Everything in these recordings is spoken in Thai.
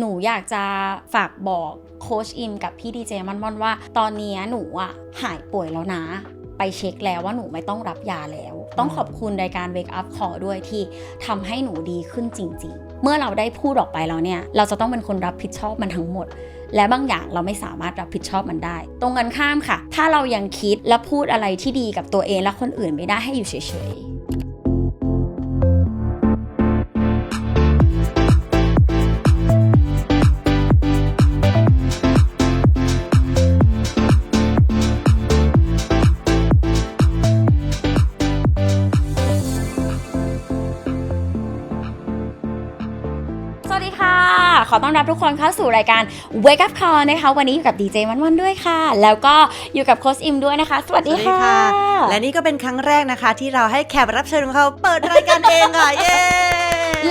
หนูอยากจะฝากบอกโค้ชอิมกับพี่ดีเจมันมอนว่า ตอนนี้หนูอะหายป่วยแล้วนะ ไปเช็คแล้วว่าหนูไม่ต้องรับยาแล้ว ต้องขอบคุณรายการ Wake Up Call ด้วยที่ทำให้หนูดีขึ้นจริง ๆ เมื่อเราได้พูดออกไปแล้วเนี่ย เราจะต้องเป็นคนรับผิดชอบมันทั้งหมดและบางอย่างเราไม่สามารถรับผิดชอบมันได้ ตรงกันข้ามค่ะ ถ้าเรายังคิดและพูดอะไรที่ดีกับตัวเองและคนอื่นไม่ได้ให้อยู่เฉยๆ ขอต้อนรับทุกคนเข้าสู่รายการ Wake Up Call นะคะ วันนี้อยู่กับดีเจวันวันด้วยค่ะ แล้วก็อยู่กับโค้ชอิมด้วยนะคะ สวัสดีค่ะ และนี่ก็เป็นครั้งแรกนะคะ ที่เราให้แขกรับเชิญของเขาเปิดรายการเองค่ะเย้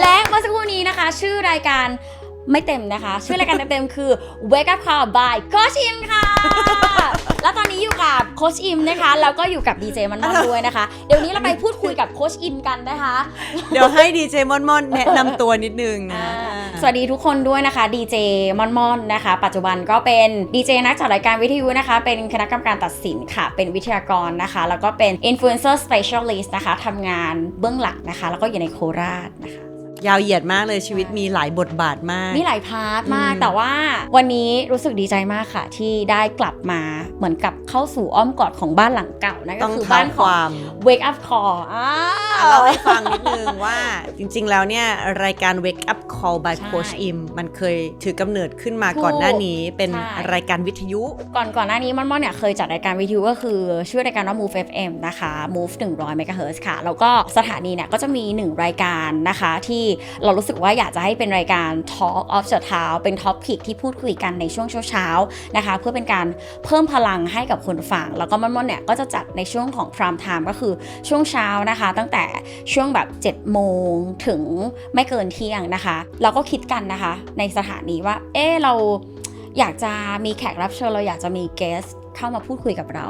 และเมื่อสักครู่นี้นะคะ ชื่อรายการไม่เต็มนะคะ ชื่อรายการเต็มๆคือ Wake Up Call by โค้ชอิมค่ะ แล้วตอนนี้อยู่กับโค้ชอิมนะคะ แล้วก็อยู่กับดีเจมันวันด้วยนะคะ เดี๋ยวนี้เราไปพูดคุยกับโค้ชอิมกันนะคะ เดี๋ยวให้ดีเจมอนมอนแนะนำตัวนิดนึงนะ สวัสดีทุกคนด้วยนะคะดีเจมอนมอนนะคะ ปัจจุบันก็เป็นดีเจนักจัดรายการวิทยุนะคะ เป็นคณะกรรมการตัดสินค่ะ เป็นวิทยากรนะคะ แล้วก็เป็น influencer specialist นะคะทำงานเบื้องหลังนะคะ แล้วก็อยู่ในโคราชนะคะ ยาวเหยียดมากเลยชีวิตมีหลายบทบาทมาก มีหลายพาร์ทมาก อืม แต่ว่าวันนี้รู้สึกดีใจมากค่ะ ที่ได้กลับมาเหมือนกับเข้าสู่อ้อมกอดของบ้านหลังเก่านั่นก็ต้องคือเท้าบ้านขคอง วาม Wake Up Call อ่า เราให้ฟังนิดนึงว่าจริงๆ แล้วเนี่ย รายการ Wake Up Call by ใช่ Coach Im มันเคยถือกำเนิดขึ้นมาถูกก่อนหน้านี้เป็นใช่ รายการวิทยุ ก่อนก่อนหน้านี้มอนมอนเนี่ยเคยจัดรายการวิทยุก็คือ ชื่อรายการว่า Move FM นะคะ Move 100 MHz ค่ะ แล้วก็สถานีเนี่ยก็จะมี 1 รายการนะคะที่เรารู้สึกว่าอยากจะให้เป็นรายการ Talk of the Town เป็นท็อปิกที่พูดคุยกันในช่วงเช้าๆนะคะ เพื่อเป็นการเพิ่มพลังให้กับคนฟัง แล้วก็มอนมอนเนี่ยก็จะจัดในช่วงของ prime time ก็คือช่วงเช้านะคะ ตั้งแต่ช่วงแบบ 7 โมงถึงไม่เกินเที่ยงนะคะ เราก็คิดกันนะคะ ในสถานีว่า เออเราอยากจะมีแขกรับเชิญเราอยากจะมีเกส เข้ามาพูดคุยกับเรา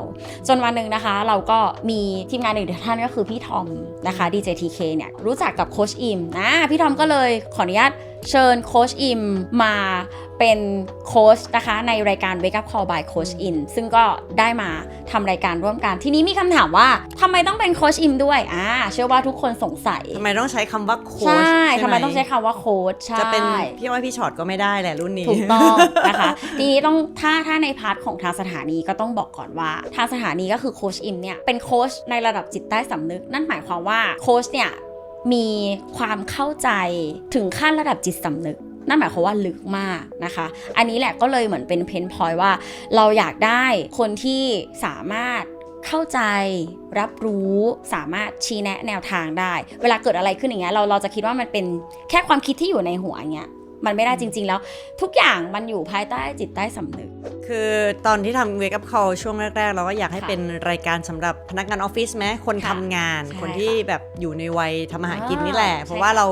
จนวันหนึ่งนะคะ เราก็มีทีมงานหนึ่งท่านก็คือพี่ทอมนะคะ DJTK เนี่ยรู้จักกับโคชอิมนะพี่ทอมก็เลยขออนุญาต เชิญโคชอิมมาเป็นโค้ชนะคะในรายการ Wake Up Call by Coach In ซึ่งก็ได้มาทำรายการร่วมกัน ทีนี้มีคำถามว่าทำไมต้องเป็นโคชอิมด้วยอ่าเชื่อว่าทุกคนสงสัยทำไมต้องใช้คำว่าโค้ชใช่ทำไมหต้องใช้คำว่าโค้ชใช่จะเป็นพี่ว่าพี่ช็อตก็ไม่ได้แหละรุ่นนี้ถูกต้องนะคะ ทีนี้ต้องถ้าถ้าในพาร์ทของทางสถานีก็ต้องบอกก่อนว่า ทางสถานีก็คือโคชอิมเนี่ยเป็นโค้ชในระดับจิตใต้สำนึก นั่นหมายความว่าโค้ชเนี่ย มีความเข้าใจถึงขั้นระดับจิตสำนึก นั่นหมายความว่าลึกมากนะคะ อันนี้แหละก็เลยเหมือนเป็นเพนพอยว่า เราอยากได้คนที่สามารถเข้าใจรับรู้สามารถชี้แนะแนวทางได้ เวลาเกิดอะไรขึ้นอย่างเงี้ยเราเราจะคิดว่ามันเป็นแค่ความคิดที่อยู่ในหัวอย่างเงี้ย มันไม่ได้จริง ๆ แล้ว ทุกอย่างมันอยู่ภายใต้จิตใต้สำนึก คือตอนที่ทำ Wake Up Call ช่วงแรก ๆ เราก็อยากให้ค่ะเป็นรายการสำหรับพนักงานออฟฟิศไหมคนค่ะทำงาน ใช่คนที่แบบอยู่ในวัยทำอาหารกินอ่านี่แหละใช่เพราะว่าเรา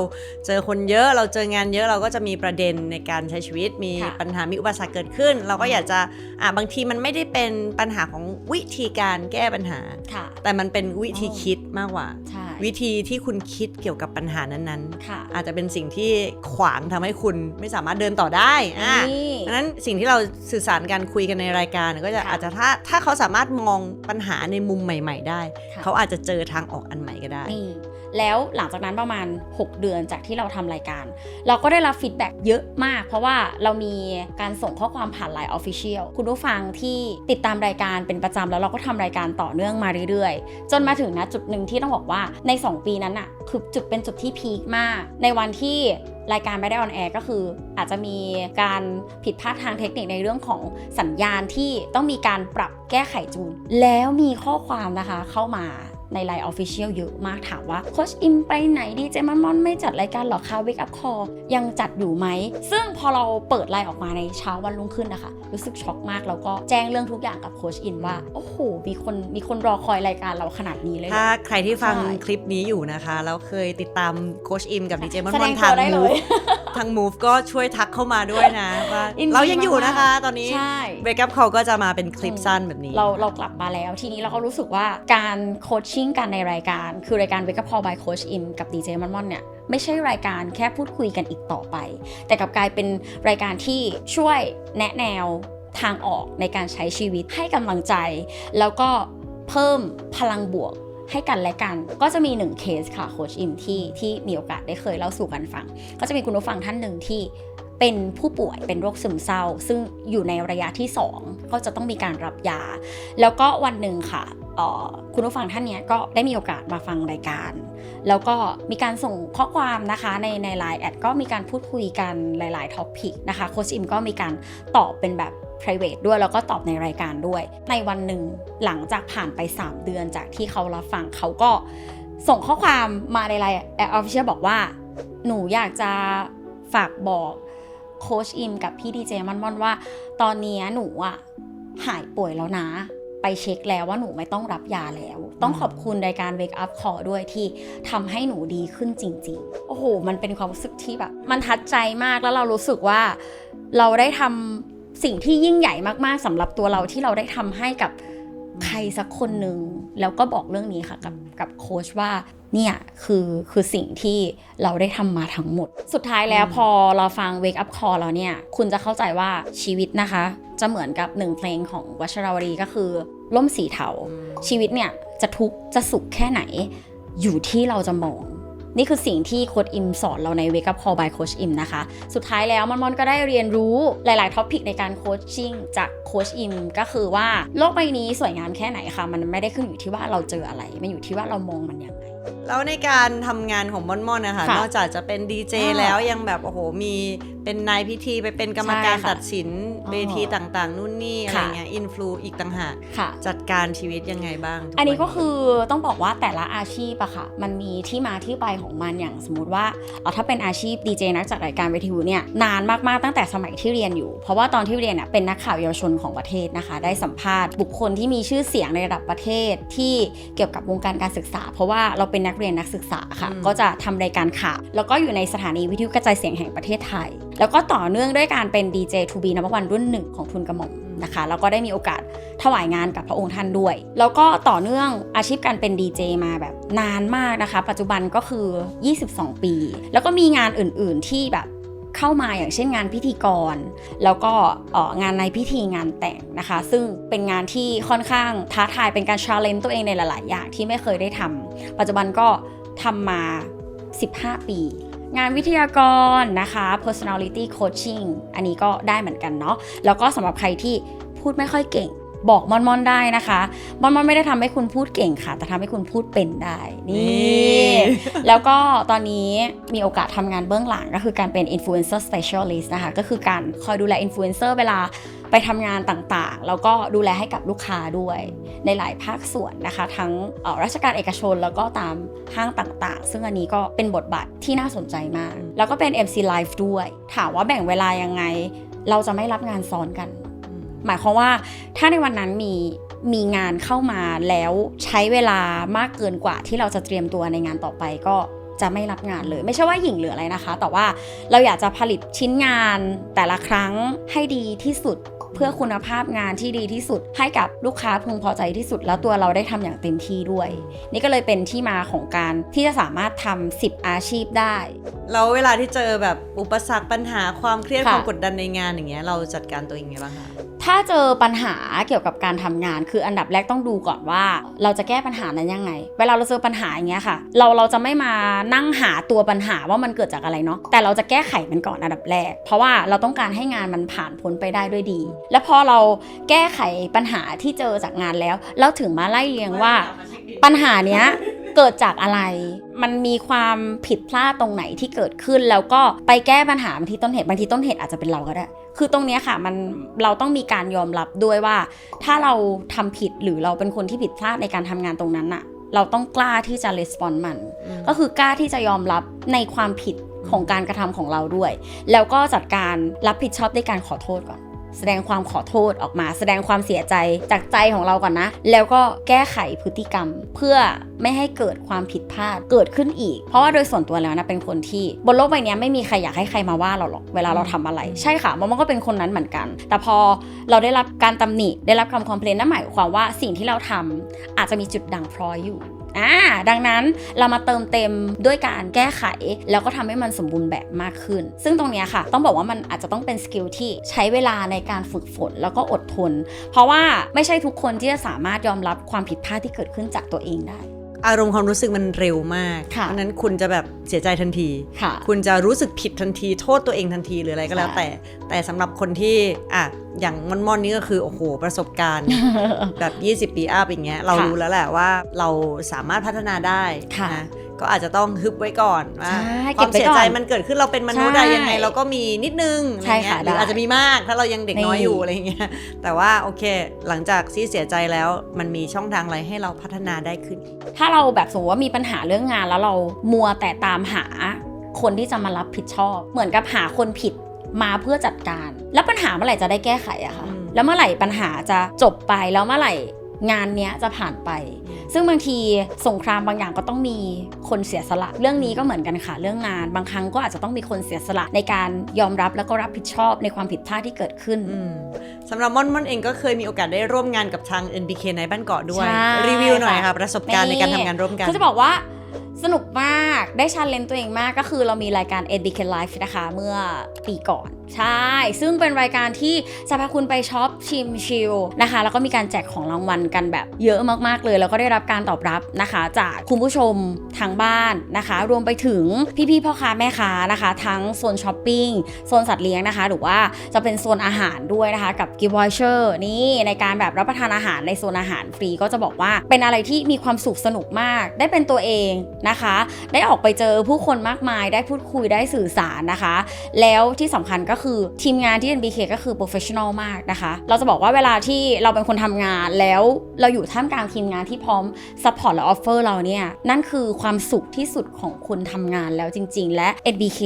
เจอคนเยอะเราเจองานเยอะเราก็จะมีประเด็นในการใช้ชีวิต มีค่ะ ปัญหามีอุปสรรคเกิดขึ้น เราก็อยากจะอะบางทีมันไม่ได้เป็นปัญหาของวิธีการแก้ปัญหา ค่ะ แต่มันเป็นวิธีอ๋อคิดมากกว่า ใช่วิธีที่คุณคิดเกี่ยวกับปัญหานั้นค่ะๆอาจจะเป็นสิ่งที่ขวางทำให้คุณไม่สามารถเดินต่อได้อะนี่ ดังนั้นสิ่งที่เราสื่อสารการคุยกันในรายการก็จะค่ะอาจจะถ้าถ้าเขาสามารถมองปัญหาในมุมใหม่ ๆ ได้ ค่ะ เขาอาจจะเจอทางออกอันใหม่ก็ได้ นี่ แล้วหลังจากนั้นประมาณ 6 เดือนจากที่เราทำรายการ เราก็ได้รับฟีดแบ็กเยอะมาก เพราะว่าเรามีการส่งข้อความผ่านไลน์ออฟฟิเชียลคุณผู้ฟังที่ติดตามรายการเป็นประจำแล้วเราก็ทำรายการต่อเนื่องมาเรื่อยๆ จนมาถึงนะจุดหนึ่งที่ต้องบอกว่าใน 2 ปีนั้นอะคือจุดเป็นจุดที่พีคมาก ในวันที่รายการไม่ได้ออนแอร์ก็คืออาจจะมีการผิดพลาดทางเทคนิคในเรื่องของสัญญาณที่ต้องมีการปรับแก้ไขจูน แล้วมีข้อความนะคะเข้ามา ในไลน์ออฟฟิเชียลเยอะมากถามว่าโคชอิมไปไหนดีเจมันมอนไม่จัดรายการหรอคะ Wake Up Call ยังจัดอยู่ไหม ซึ่งพอเราเปิดไลน์ออกมาในเช้าวันรุ่งขึ้นนะคะ รู้สึกช็อกมากแล้วก็แจ้งเรื่องทุกอย่างกับโคชอินว่า โอ้โห มีคนมีคนรอคอยรายการเราขนาดนี้เลยเหรอถ้าใครที่ฟังใช่คลิปนี้อยู่นะคะ แล้วเคยติดตามโคชอิมกับดีเจมอนแสมดอนงทาตังวได้เลมูฟย ทาง Move ก็ช่วยทักเข้ามาด้วยนะว่ายินดีเรายังอยู่มากๆนะคะตอนนี้ใช่ Wake Up Call ก็จะมาเป็นคลิปสั้นแบบนี้ เราเรากลับมาแล้ว ทีนี้เราก็รู้สึกว่าการโคชชิ่งกันในรายการ คือรายการ Wake Up Call by Coach Im กับ DJ มอนมอนเนี่ย ไม่ใช่รายการแค่พูดคุยกันอีกต่อไป แต่กลับกลายเป็นรายการที่ช่วยแนะแนวทางออกในการใช้ชีวิตให้กำลังใจ แล้วก็เพิ่มพลังบวก ให้กันและกัน ก็จะมีหนึ่งเคสค่ะโคชอิมที่ที่มีโอกาสได้เคยเล่าสู่กันฟัง ก็จะมีคุณผู้ฟังท่านหนึ่งที่เป็นผู้ป่วยเป็นโรคซึมเศร้า ซึ่งอยู่ในระยะที่ 2 ก็จะต้องมีการรับยา แล้วก็วันหนึ่งค่ะออคุณผู้ฟังท่านนี้ก็ได้มีโอกาสมาฟังรายการ แล้วก็มีการส่งข้อความนะคะในในไลน์แอดก็มีการพูดคุยกันหลาย ๆ ท็อปิกนะคะโคชอิมก็มีการตอบเป็นแบบ private ด้วยแล้วก็ตอบในรายการด้วย ในวันหนึ่งหลังจากผ่านไป 3 เดือนจากที่เขารับฟังเขาก็ส่งข้อความมาในไลน์แอดออฟฟิเชียลบอกว่า หนูอยากจะฝากบอกโคชอิมกับพี่ดีเจมันมอนว่า ตอนนี้หนูอะหายป่วยแล้วนะ ไปเช็คแล้วว่าหนูไม่ต้องรับยาแล้ว ต้องขอบคุณรายการ Wake Up Call ด้วยที่ทำให้หนูดีขึ้นจริง ๆ โอ้โห มันเป็นความรู้สึกที่แบบ มันทัดใจมากแล้วเรารู้สึกว่าเราได้ทำ สิ่งที่ยิ่งใหญ่มากๆสำหรับตัวเราที่เราได้ทำให้กับใครสักคนหนึ่งแล้วก็บอกเรื่องนี้ค่ะกับกับโค้ชว่าเนี่ยคือคือสิ่งที่เราได้ทำมาทั้งหมด สุดท้ายแล้วอืมพอเราฟัง Wake Up Call แล้วเนี่ย คุณจะเข้าใจว่าชีวิตนะคะ จะเหมือนกับหนึ่งเพลงของวัชราวรีก็คือล่มสีเทาชีวิตเนี่ยจะทุกข์จะสุขแค่ไหน อยู่ที่เราจะมอง นี่คือสิ่งที่โค้ชอิมสอนเราใน Wake Up Call by โค้ชอิมนะคะ สุดท้ายแล้วมอนมอนก็ได้เรียนรู้หลาย ๆ ท็อปิกในการโคชชิ่งจากโค้ชอิมก็คือว่าโลกใบนี้สวยงามแค่ไหนคะมันไม่ได้ขึ้นอยู่ที่ว่าเราเจออะไร มันอยู่ที่ว่าเรามองมันยังไง แล้วในการทำงานของม่อนม่อนนะคะค่ะนอกจากจะเป็นดีเจอ่าแล้วยังแบบโอ้โหมีเป็นนายพิธีไปเป็นกรรมการใช่ค่ะตัดสินอ๋อเวทีต่างๆ นู่นนี่อะไรค่ะ เงี้ยอินฟลูอีกต่างหากค่ะ จัดการชีวิตยังไงบ้างทุอันนี้ก็วัคือต้องบอกว่าแต่ละอาชีพอะค่ะ มันมีที่มาที่ไปของมันอย่างสมมุติว่าเอ่อถ้าเป็นอาชีพดีเจนักจัดรายการวิทยุเนี่ยนานมากๆตั้งแต่สมัยที่เรียนอยู่ เพราะว่าตอนที่เรียนเนี่ยเป็นนักข่าวเยาวชนของประเทศนะคะ ได้สัมภาษณ์บุคคลที่มีชื่อเสียงในระดับประเทศที่เกี่ยวกับวงการการศึกษา เพราะว่าเราเป็นนักเรียนนักศึกษาค่ะ ก็จะทำรายการข่าวแล้วก็อยู่ในสถานีวิทยุกระจายเสียงแห่งประเทศไทย แล้วก็ต่อเนื่องด้วยการเป็นดีเจทูบีนับวันรุ่นหนึ่งของทุนกระหม่อมนะคะแล้วก็ได้มีโอกาสถวายงานกับพระองค์ท่านด้วย แล้วก็ต่อเนื่องอาชีพการเป็นดีเจมาแบบนานมากนะคะ ปัจจุบันก็คือ 22 ปี แล้วก็มีงานอื่น ๆ ที่แบบ เข้ามาอย่างเช่นงานพิธีกร แล้วก็องานในพิธีงานแต่งนะคะ ซึ่งเป็นงานที่ค่อนข้างท้าทายเป็นการชาเลนจ์ตัวเองในหลาย ๆ อย่างที่ไม่เคยได้ทำปัจจุบันก็ทำมา 15 ปี งานวิทยากรนะคะ personality coaching อันนี้ก็ได้เหมือนกันเนาะแล้วก็สำหรับใครที่พูดไม่ค่อยเก่ง บอกมอนมอนได้นะคะมอนมอนไม่ได้ทำให้คุณพูดเก่งค่ะ แต่ทำให้คุณพูดเป็นได้นี่แล้วก็ตอนนี้มีโอกาสทำงานเบื้องหลังก็คือการเป็น influencer specialist นะคะ ก็คือการคอยดูแล influencer เวลาไปทำงานต่างๆ แล้วก็ดูแลให้กับลูกค้าด้วยในหลายภาคส่วนนะคะ ทั้งเอ่อราชการเอกชนแล้วก็ตามห้างต่างๆ ซึ่งอันนี้ก็เป็นบทบาทที่น่าสนใจมาก แล้วก็เป็น MC Live ด้วย ถามว่าแบ่งเวลายังไง เราจะไม่รับงานซ้อนกัน หมายความว่าถ้าในวันนั้นมีมีงานเข้ามาแล้วใช้เวลามากเกินกว่าที่เราจะเตรียมตัวในงานต่อไปก็จะไม่รับงานเลย ไม่ใช่ว่าหยิ่งเหลืออะไรนะคะ แต่ว่าเราอยากจะผลิตชิ้นงานแต่ละครั้งให้ดีที่สุดเพื่อคุณภาพงานที่ดีที่สุด ให้กับลูกค้าพึงพอใจที่สุด แล้วตัวเราได้ทำอย่างเต็มที่ด้วย นี่ก็เลยเป็นที่มาของการที่จะสามารถทำ10 อาชีพได้แล้วเวลาที่เจอแบบอุปสรรคปัญหาความเครียดค่ะความกดดันในงานอย่างเงี้ยเราจัดการตัวเองไงบ้างคะ ถ้าเจอปัญหาเกี่ยวกับการทำงาน คืออันดับแรกต้องดูก่อนว่า เราจะแก้ปัญหานั้นยังไง เวลาเราเจอปัญหาอย่างเงี้ยค่ะ เราเราจะไม่มานั่งหาตัวปัญหาว่ามันเกิดจากอะไรเนาะแต่เราจะแก้ไขมันก่อนอันดับแรก เพราะว่าเราต้องการให้งานมันผ่านพ้นไปได้ด้วยดี และพอเราแก้ไขปัญหาที่เจอจากงานแล้ว เราถึงมาไล่เรียงว่าปัญหาเนี้ย เกิดจากอะไร มันมีความผิดพลาดตรงไหนที่เกิดขึ้น แล้วก็ไปแก้ปัญหาบางทีต้นเหตุบางทีต้นเหตุอาจจะเป็นเราก็ได้ คือตรงเนี้ยค่ะมันเราต้องมีการยอมรับด้วยว่า ถ้าเราทำผิดหรือเราเป็นคนที่ผิดพลาดในการทำงานตรงนั้นอะเราต้องกล้าที่จะ respond มัน ก็คือกล้าที่จะยอมรับในความผิดของการกระทำของเราด้วย แล้วก็จัดการรับผิดชอบด้วยการขอโทษก่อน แสดงความขอโทษออกมา แสดงความเสียใจจากใจของเราก่อนนะ แล้วก็แก้ไขพฤติกรรม เพื่อไม่ให้เกิดความผิดพลาดเกิดขึ้นอีก เพราะว่าโดยส่วนตัวแล้วนะเป็นคนที่บนโลกใบนี้ไม่มีใครอยากให้ใครมาว่าเราหรอกเวลาเราทำอะไร ใช่ค่ะมอมก็เป็นคนนั้นเหมือนกัน แต่พอเราได้รับการตำหนิได้รับคำคอมเพลนนั่นหมายความว่าสิ่งที่เราทำอาจจะมีจุดด่างพร้อยอยู่อ่าดังนั้นเรามาเติมเต็มด้วยการแก้ไข แล้วก็ทำให้มันสมบูรณ์แบบมากขึ้น ซึ่งตรงนี้ค่ะ ต้องบอกว่ามันอาจจะต้องเป็นสกิลที่ใช้เวลาในการฝึกฝนแล้วก็อดทน เพราะว่าไม่ใช่ทุกคนที่จะสามารถยอมรับความผิดพลาดที่เกิดขึ้นจากตัวเองได้ อารมณ์ความรู้สึกมันเร็วมากค่ะเพราะฉะนั้นคุณจะแบบเสียใจทันทีค่ะคุณจะรู้สึกผิดทันทีโทษตัวเองทันทีหรืออะไรก็แล้วใช่แต่ แต่สำหรับคนที่อะอย่างมอนมอนนี่ก็คือโอ้โหประสบการณ์ แบบ 20 ปีอัพอย่างเงี้ยเราค่ะรู้แล้วแหละว่าเราสามารถพัฒนาได้ค่ะนะ ก็อาจจะต้องฮึบไว้ก่อนว่าใช่คเก็วาบมไว้เสียก่อนใจมันเกิดขึ้นเราเป็นมนุษย์ได้ใช่ยังไงเราก็มีนิดนึงใช่อะไรเงี้ยค่ะหรือได้อาจจะมีมากถ้าเรายังเด็กน้อยนี่อยู่อะไรเงี้ยแต่ว่าโอเค หลังจากที่เสียใจแล้วมันมีช่องทางอะไรให้เราพัฒนาได้ขึ้น ถ้าเราแบบสมมติว่ามีปัญหาเรื่องงานแล้วเรามัวแต่ตามหาคนที่จะมารับผิดชอบ เหมือนกับหาคนผิดมาเพื่อจัดการ แล้วปัญหาเมื่อไหร่จะได้แก้ไขอะคะอืมแล้วเมื่อไหร่ปัญหาจะจบไปแล้วเมื่อไหร่ งานเนี้ยจะผ่านไป ซึ่งบางทีสงครามบางอย่างก็ต้องมีคนเสียสละ เรื่องนี้ก็เหมือนกันค่ะ เรื่องงาน บางครั้งก็อาจจะต้องมีคนเสียสละในการยอมรับแล้วก็รับผิดชอบในความผิดพลาดที่เกิดขึ้นอืมสำหรับม่อนม่อนเองก็เคยมีโอกาสได้ร่วมงานกับทาง NBK ในบ้านเกาะด้วยใช่รีวิวหน่อยค่ะค่ะ ประสบการณ์ในการทำงานร่วมกันคือจะบอกว่าสนุกมาก ได้ชันเลนตัวเองมากก็คือเรามีรายการ ABK Live นะคะ เมื่อปีก่อน ใช่ ซึ่งเป็นรายการที่จะพาคุณไปช็อปชิมชิลนะคะ แล้วก็มีการแจกของรางวัลกันแบบเยอะมากๆเลย แล้วก็ได้รับการตอบรับนะคะ จากคุณผู้ชมทางบ้านนะคะ รวมไปถึงพี่ๆพ่อค้าแม่ค้านะคะ ทั้งโซนช้อปปิ้ง โซนสัตว์เลี้ยงนะคะ หรือว่าจะเป็นโซนอาหารด้วยนะคะ กับ g i v e w a c h e r นี่ในการแบบรับประทานอาหารในโซนอาหารฟรีก็จะบอกว่าเป็นอะไรที่มีความสุขสนุกมาก ได้เป็นตัวเองนะคะ ได้ออกไปเจอผู้คนมากมาย ได้พูดคุยได้สื่อสารนะคะ แล้วที่สำคัญก็คือทีมงานที่ NBK ก็คือ professional มากนะคะ เราจะบอกว่าเวลาที่เราเป็นคนทำงานแล้วเราอยู่ท่ามกลางทีมงานที่พร้อม support และ offer เราเนี่ย นั่นคือความสุขที่สุดของคนทำงานแล้วจริง ๆ และ NBK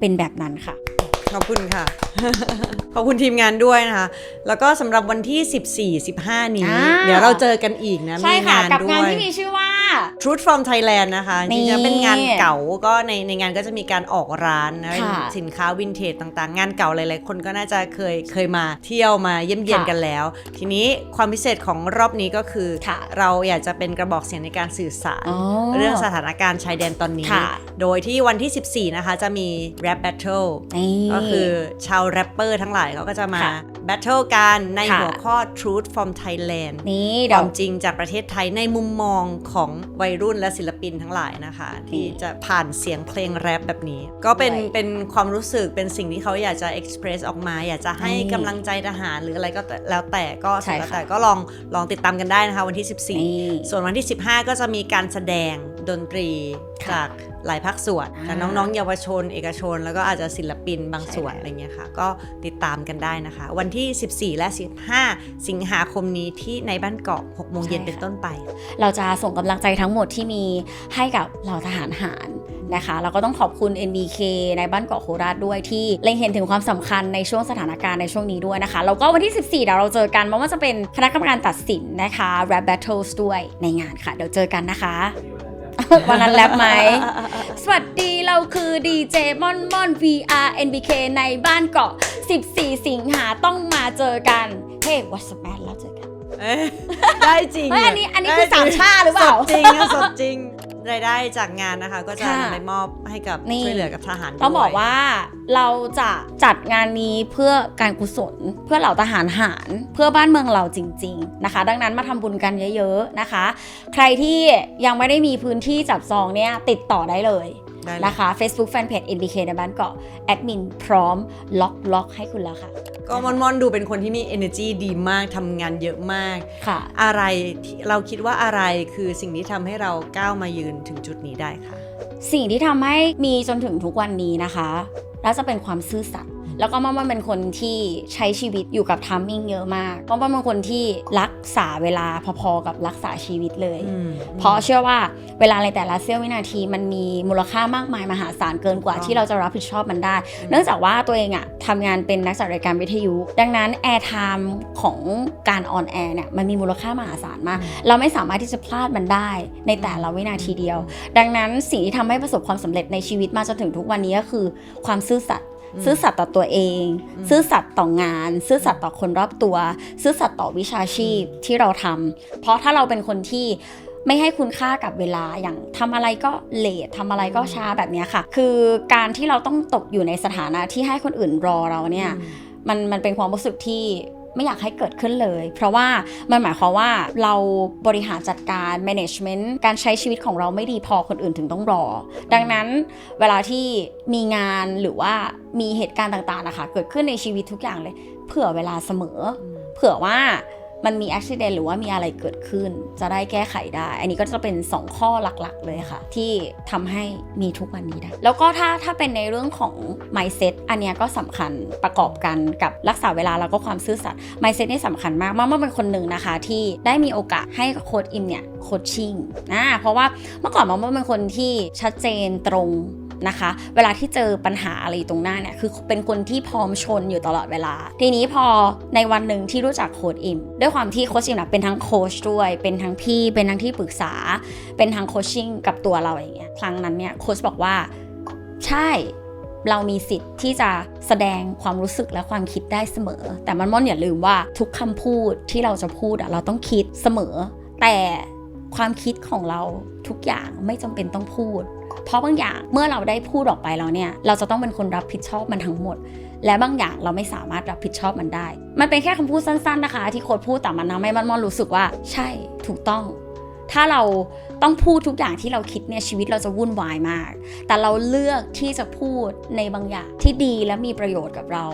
เป็นแบบนั้นค่ะ ขอบคุณค่ะ ขอบคุณทีมงานด้วยนะคะ แล้วก็สำหรับวันที่ 14 15 นี้ อ่า เดี๋ยวเราเจอกันอีกนะ ใช่มีค่ะ งานกับด้งานวย ที่มีชื่อว่า Truth from Thailand นะคะจนี่ริงๆเป็นงานเก่าก็ในในงานก็จะมีการออกร้านนะค่ะสินค้าวินเทจต่างๆ งานเก่าหลายๆ คนก็น่าจะเคยเคยมาเที่ยวมาเยี่ยมเยียนค่ะกันแล้ว ทีนี้ความพิเศษของรอบนี้ก็คือ ค่ะเราอยากจะเป็นกระบอกเสียงในการสื่อสาร อ๋อเรื่องสถานการณ์ชายแดนตอนนี้ ค่ะ โดยที่วันที่ 14 นะคะจะมี rap battle นี่ก็คือชาวแรปเปอร์ทั้งหลายเขาก็จะมาค่ะแบทเทิลกันในค่ะหัวข้อ Truth from Thailand นี่คเดี๋ยวาวมจริงจากประเทศไทยในมุมมองของวัยรุ่นและศิลปินทั้งหลายนะคะ ที่จะผ่านเสียงเพลงแรปแบบนี้ ก็เป็นด้วยเป็นความรู้สึกเป็นสิ่งที่เขาอยากจะ express ออกมา อยากจะให้นี่กำลังใจทหารหรืออะไรก็แล้วแต่ก็ใช่สุดแล้วค่ะแต่ก็ลองลองติดตามกันได้นะคะวันที่นี่ 14 ส่วนวันที่ 15 ก็จะมีการแสดงดนตรีค่ะ จากหลายภาคส่วนอ่าจากน้องๆ เยาวชน เอกชน แล้วก็อาจจะศิลปินบางส่วนใช่แล้วอะไรเงี้ยค่ะ ก็ติดตามกันได้นะคะ วันที่ 14 และ 15 สิงหาคมนี้ที่ในบ้านเกาะ6โมงเย็นเป็นต้นไป เราจะส่งกำลังใจทั้งหมดที่มีให้กับเหล่าทหารหารนะคะเราก็ต้องขอบคุณ NBK ในบ้านเกาะโคราชด้วยที่เล็งเห็นถึงความสำคัญในช่วงสถานการณ์ในช่วงนี้ด้วยนะคะแล้วก็วันที่ 14เดี๋ยวเราเจอกันไม่ว่าจะเป็นคณะกรรมการตัดสินนะคะ rap battles ด้วยในงานค่ะ เดี๋ยวเจอกันนะคะ วันนั้นแรปไหม สวัสดีเราคือดีเจมอนมอน VR NBK ในบ้านเกาะ 14 สิงหาต้องมาเจอกัน เฮ้ what's up man แล้วเจอกัน เอ้ยได้จริงเฮ้ยอันนี้อันนี้คือได้จริงสามชาหรือเปล่า สดจริงอะสดจริง รายได้จากงานนะคะ ก็จะค่ะนำไปมอบให้กับนี่ ช่วยเหลือกับทหารต้องบอกด้วยว่าเราจะจัดงานนี้เพื่อการกุศล เพื่อเหล่าทหารหารเพื่อบ้านเมืองเราจริง ๆนะคะ ดังนั้นมาทำบุญกันเยอะ ๆนะคะ ใครที่ยังไม่ได้มีพื้นที่จับจองเนี่ยติดต่อได้เลย ได้เลย นะคะ Facebook Fanpage NBK ในบ้านเกาะแอดมินพร้อมล็อกล็อกให้คุณแล้วค่ะ ก็มอนมอนดูเป็นคนที่มี energy ดีมากทำงานเยอะมาก ค่ะ อะไรที่เราคิดว่าอะไรคือสิ่งที่ทำให้เราก้าวมายืนถึงจุดนี้ได้ค่ะ สิ่งที่ทำให้มีจนถึงทุกวันนี้นะคะน่าจะเป็นความซื่อสัตย์ แล้วก็ม่อนเป็นคนที่ใช้ชีวิตอยู่กับทัมมิ่งเยอะมากม่อนเป็นคนที่รักษาเวลาพอๆกับรักษาชีวิตเลยอืมเพราะเชื่อว่าเวลาในแต่ละเสี้ยววินาทีมันมีมูลค่ามากมายมหาศาลเกินกว่าถูกต้องที่เราจะรับผิดชอบมันได้ เนื่องจากว่าตัวเองอะทำงานเป็นนักจัดรายการวิทยุ ดังนั้นแอร์ไทม์ของการออนแอร์เนี่ยมันมีมูลค่ามหาศาลมาก เราไม่สามารถที่จะพลาดมันได้ในแต่ละวินาทีเดียว ดังนั้นสิ่งที่ทำให้ประสบความสำเร็จในชีวิตมาจนถึงทุกวันนี้ก็คือความซื่อสัตย์ ซื่อสัตย์ต่อตัวเอง ซื่อสัตย์ต่องาน ซื่อสัตย์ต่อคนรอบตัว ซื่อสัตย์ต่อวิชาชีพที่เราทำเพราะถ้าเราเป็นคนที่ไม่ให้คุณค่ากับเวลาอย่างทำอะไรก็เลททำอะไรก็ช้าแบบเนี้ยค่ะ คือการที่เราต้องตกอยู่ในสถานะที่ให้คนอื่นรอเราเนี่ยมันมันเป็นความรู้สึกที่ ไม่อยากให้เกิดขึ้นเลย เพราะว่ามันหมายความว่าเราบริหารจัดการ management การใช้ชีวิตของเราไม่ดีพอคนอื่นถึงต้องรอ ดังนั้นเวลาที่มีงานหรือว่ามีเหตุการณ์ต่างๆนะคะ เกิดขึ้นในชีวิตทุกอย่างเลย เผื่อเวลาเสมอ เผื่อว่า มันมีอุบิเหตุหรือว่ามีอะไรเกิดขึ้น จะได้แก้ไขได้ อันนี้ก็จะเป็น 2 ข้อหลักๆ เลยค่ะ ที่ทำให้มีทุกวันนี้ได้ แล้วก็ถ้าถ้าเป็นในเรื่องของ mindset อันเนี้ยก็สำคัญประกอบกันกับรักษาเวลาแล้วก็ความซื่อสัตย์ mindset นี่สำคัญมากมากเมื่อเป็นคนหนึ่งนะคะ ที่ได้มีโอกาสให้โค้ดอิมเนี่ยโคชชิ่งนะเพราะว่าเมื่อก่อนมองว่าเป็นคนที่ชัดเจนตรง นะคะ เวลาที่เจอปัญหาอะไรตรงหน้าเนี่ยคือเป็นคนที่พร้อมชนอยู่ตลอดเวลา ทีนี้พอในวันหนึ่งที่รู้จักโค้ดอิมด้วยความที่โค้ชอิมนะเป็นทั้งโค้ชด้วย เป็นทั้งพี่ เป็นทั้งที่ปรึกษา เป็นทั้งโคชชิ่งกับตัวเราอย่างเงี้ยครั้งนั้นเนี่ยโค้ชบอกว่าใช่เรามีสิทธิ์ที่จะแสดงความรู้สึกและความคิดได้เสมอ แต่มันม่อนอย่าลืมว่าทุกคำพูดที่เราจะพูดเราต้องคิดเสมอ แต่ความคิดของเราทุกอย่างไม่จำเป็นต้องพูด เพราะบางอย่างเมื่อเราได้พูดออกไปแล้วเนี่ย เราจะต้องเป็นคนรับผิดชอบมันทั้งหมด และบางอย่างเราไม่สามารถรับผิดชอบมันได้ มันเป็นแค่คำพูดสั้น ๆนะคะ ที่โค้ดพูดแต่มันทำให้มันมอนรู้สึกว่า ใช่ถูกต้อง ถ้าเราต้องพูดทุกอย่างที่เราคิดเนี่ยชีวิตเราจะวุ่นวายมาก แต่เราเลือกที่จะพูดในบางอย่างที่ดีและมีประโยชน์กับเรา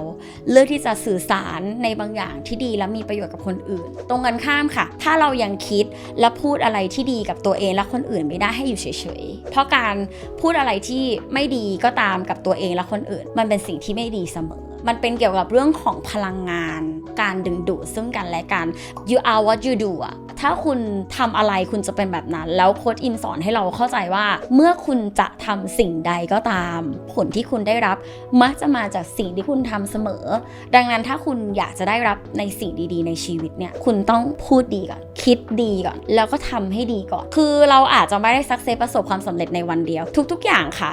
เลือกที่จะสื่อสารในบางอย่างที่ดีและมีประโยชน์กับคนอื่น ตรงกันข้ามค่ะ ถ้าเรายังคิดและพูดอะไรที่ดีกับตัวเองและคนอื่นไม่ได้ให้อยู่เฉยๆ เพราะการพูดอะไรที่ไม่ดีก็ตามกับตัวเองและคนอื่น มันเป็นสิ่งที่ไม่ดีเสมอ มันเป็นเกี่ยวกับเรื่องของพลังงาน การดึงดูดซึ่งกันและกัน you are what you do อะถ้าคุณทำอะไรคุณจะเป็นแบบนั้น แล้วโค้ดอิมสอนให้เราเข้าใจว่า เมื่อคุณจะทำสิ่งใดก็ตาม ผลที่คุณได้รับ มักจะมาจากสิ่งที่คุณทำเสมอ ดังนั้นถ้าคุณอยากจะได้รับในสิ่งดีๆ ในชีวิตเนี่ยคุณต้องพูดดีก่อน คิดดีก่อน แล้วก็ทำให้ดีก่อน คือเราอาจจะไม่ได้สักเซประสบความสำเร็จในวันเดียว ทุก ๆ อย่างค่ะ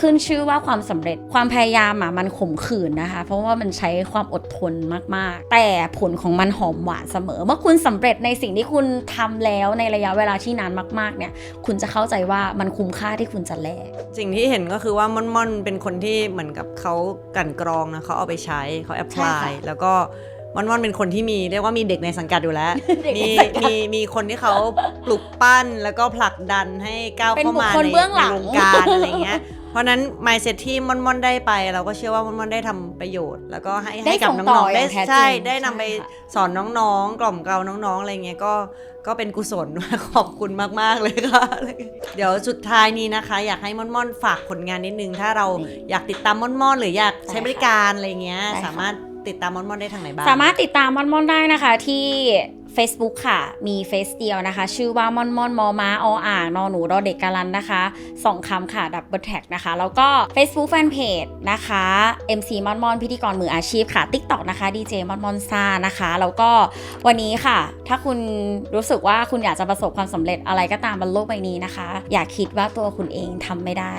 ขึ้นชื่อว่าความสำเร็จความพยายามอะมันขมขื่นนะคะ เพราะว่ามันใช้ความอดทนมากๆ แต่ผลของมันหอมหวานเสมอ เมื่อคุณสำเร็จในสิ่งที่คุณทำแล้วในระยะเวลาที่นานมากๆเนี่ย คุณจะเข้าใจว่ามันคุ้มค่าที่คุณจะแลกสิ่งที่เห็นก็คือว่าม่อนม่อนเป็นคนที่เหมือนกับเขากลั่นกรองนะเขาเอาไปใช้เขาแอพพใช่ลายค่ะแล้วก็ม่อนม่อนเป็นคนที่มีเรียกว่ามีเด็กในสังกัดอยู่แล้วเด็กในมีสังกัดมีมีคนที่เขาปลุกปั้นแล้วก็ผลักดันให้ก้าวเป็นเข้ามาบุคคลในเบื้องหลังในวงการอะไรเงี้ย เพราะฉะนั้น mindset ที่ม่อนม่อนได้ไป เราก็เชื่อว่าม่อนม่อนได้ทำประโยชน์ แล้วก็ให้ได้ให้กับส่งน้ต่อองๆอได้ย่างแท้จริงใช่ได้นำไปใช่ค่ะ สอนน้องๆ กล่อมเกลาน้องๆ อะไรเงี้ยก็ก็เป็นกุศล ขอบคุณมากๆเลยค่ะ เดี๋ยวสุดท้ายนี้นะคะ อยากให้ม่อนม่อนฝากผลงานนิดนึง ถ้าเรานี่อยากติดตามม่อนม่อนหรืออยากใช้ได้ค่ะบริการอะไรเงี้ย ได้ค่ะ สามารถติดตามม่อนม่อนได้ทางไหนบ้าง สามารถติดตามม่อนม่อนได้นะคะที่ Facebook ค่ะ มีเฟซเดียวนะคะ ชื่อว่าม่อนม่อนมอม้าออ่างนอหนูรอเด็กกาลันนะคะสองคำค่ะดับเบิลแท็กนะคะ แล้วก็ Facebook Fanpage นะคะ MC ม่อนม่อนพิธีกรมืออาชีพค่ะ TikTok นะคะดีเจม่อนม่อนซ่านะคะ แล้วก็วันนี้ค่ะ ถ้าคุณรู้สึกว่าคุณอยากจะประสบความสำเร็จอะไรก็ตามบนโลกใบนี้นะคะ อย่าคิดว่าตัวคุณเองทำไม่ได้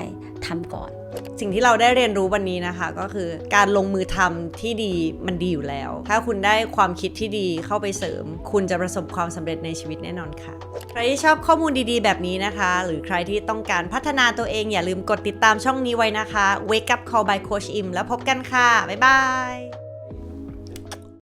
ทำก่อน สิ่งที่เราได้เรียนรู้วันนี้นะคะ ก็คือการลงมือทำที่ดีมันดีอยู่แล้ว ถ้าคุณได้ความคิดที่ดีเข้าไปเสริม คุณจะประสบความสำเร็จในชีวิตแน่นอนค่ะ ใครที่ชอบข้อมูลดีๆ แบบนี้นะคะ หรือใครที่ต้องการพัฒนาตัวเองอย่าลืมกดติดตามช่องนี้ไว้นะคะ Wake Up Call by Coach Im แล้วพบกันค่ะ บ๊ายบาย